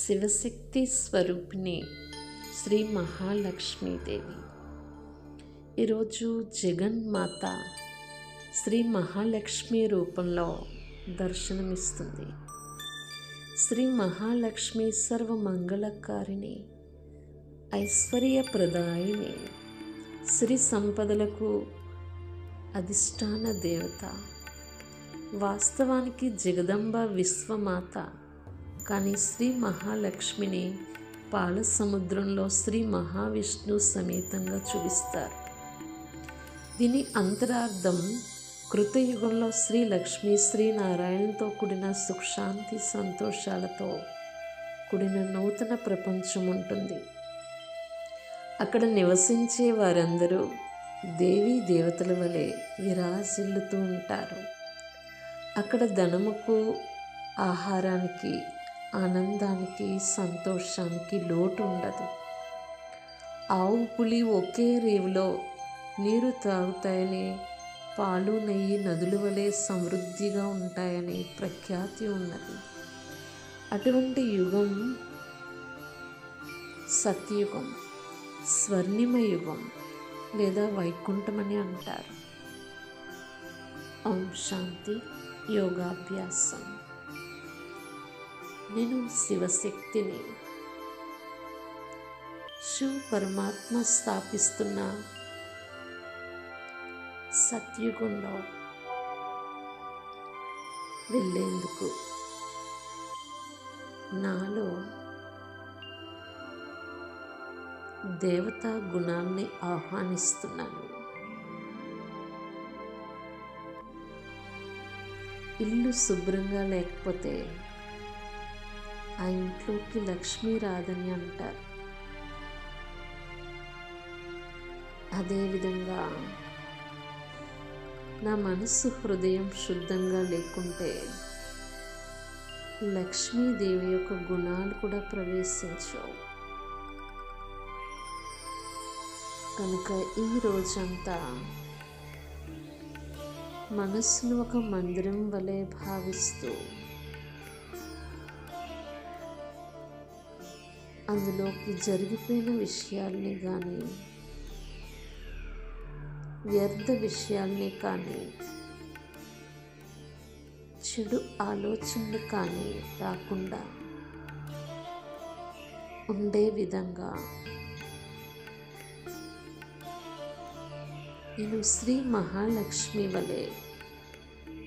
శివశక్తి స్వరూపిణి శ్రీ మహాలక్ష్మీదేవి. ఈరోజు జగన్మాత శ్రీ మహాలక్ష్మి రూపంలో దర్శనమిస్తుంది. శ్రీ మహాలక్ష్మి సర్వమంగళకారిణి ఐశ్వర్యప్రదాయిని శ్రీ సంపదలకు అధిష్టాన దేవత వాస్తవానికి జగదంబ విశ్వమాత కానీ శ్రీ మహాలక్ష్మిని పాల సముద్రంలో శ్రీ మహావిష్ణు సమేతంగా చూపిస్తారు. దీని అంతరార్థం కృతయుగంలో శ్రీ లక్ష్మీ శ్రీనారాయణతో కూడిన సుఖశాంతి సంతోషాలతో కూడిన నూతన ప్రపంచం ఉంటుంది. అక్కడ నివసించే వారందరూ దేవీ దేవతల వలె విరాజిల్లుతూ ఉంటారు. అక్కడ ధనముకు ఆహారానికి ఆనందానికి సంతోషానికి లోటు ఉండదు ఆవు పులి ఒకే రేవులో నీరు తాగుతాయని పాలు నెయ్యి నదుల వలె సమృద్ధిగా ఉంటాయని ప్రఖ్యాతి ఉన్నది. అటువంటి యుగం సత్యుగం స్వర్ణిమ యుగం లేదా వైకుంఠమని అంటారు. ఓం శాంతి యోగాభ్యాసం. నేను శివశక్తిని శివ పరమాత్మ స్థాపిస్తున్న సత్యుగంలో వెళ్ళేందుకు నాలో దేవతా గుణాన్ని ఆహ్వానిస్తున్నాను. ఇల్లు శుభ్రంగా లేకపోతే ఆ ఇంట్లోకి లక్ష్మీ రాదని అంటారు. అదేవిధంగా నా మనస్సు హృదయం శుద్ధంగా లేకుంటే లక్ష్మీదేవి యొక్క గుణాలు కూడా ప్రవేశించవు. కనుక ఈ రోజంతా మనస్సును ఒక మందిరం వలె భావిస్తూ అందులోకి జరిగిపోయిన విషయాల్ని కానీ వ్యర్థ విషయాల్ని కానీ చెడు ఆలోచనలు కానీ రాకుండా ఉండే విధంగా నేను శ్రీ మహాలక్ష్మి వలె